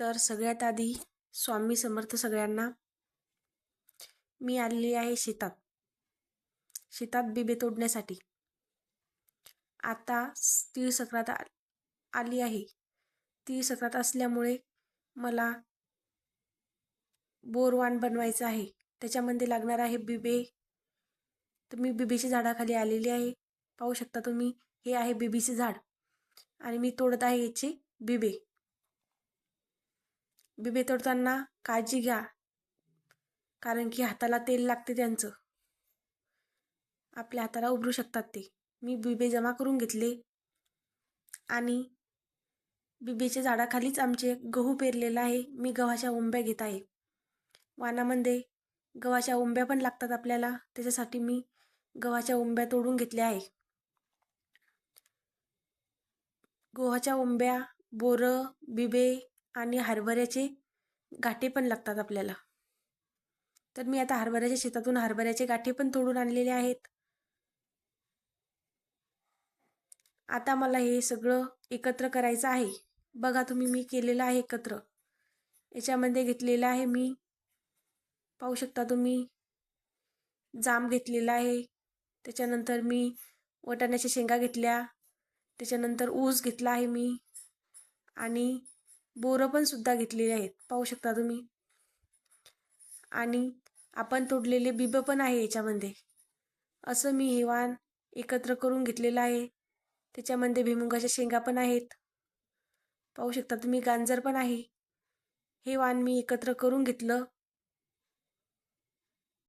तर सगळ्यात आधी स्वामी समर्थ सगळ्यांना मी आलेली आहे शेतात. शेतात बिबे तोडण्यासाठी. आता तीळ सक्रात आ- आली आहे. तीळ सक्रात असल्यामुळे मला बोरवाण बनवायचं आहे. त्याच्यामध्ये लागणार आहे बिबे. तर मी बिबीच्या झाडाखाली आलेली आहे. पाहू शकता तुम्ही हे आहे बिबीचे झाड. आणि मी तोडत आहे याचे बिबे. बिबे तोडताना काळजी घ्या. कारण की हाताला तेल लागते त्यांचं. आपल्या हाताला उभरू शकतात ते. मी बिबे जमा करून घेतले. आणि बिबेच्या झाडाखालीच आमचे गहू पेरलेला आहे. मी गव्हाच्या ओंब्या घेत आहे. वानामध्ये गव्हाच्या ओंब्या पण लागतात आपल्याला. त्याच्यासाठी मी गव्हाच्या ओंब्या तोडून घेतल्या आहे. गव्हाच्या ओंब्या बोरं बिबे आणि हरभऱ्याचे गाठे पण लागतात आपल्याला. तर मी आता हरभऱ्याच्या शेतातून हरभऱ्याचे गाठे पण तोडून आणलेले आहेत. आता मला हे सगळं एकत्र करायचं आहे. बघा तुम्ही मी केलेलं आहे एकत्र. याच्यामध्ये घेतलेलं आहे मी. पाहू शकता तुम्ही. जाम घेतलेला आहे. त्याच्यानंतर मी वटाण्याच्या शेंगा घेतल्या. त्याच्यानंतर ऊस घेतला आहे मी. आणि बोरं पण सुद्धा घेतलेले आहेत. पाहू शकता तुम्ही. आणि आपण तोडलेले बिबं पण आहे याच्यामध्ये. असं मी हे वाण एकत्र करून घेतलेलं आहे. त्याच्यामध्ये भुईमुगाच्या शेंगा पण आहेत. पाहू शकता तुम्ही गांजर पण आहे. हे वाण मी एकत्र करून घेतलं.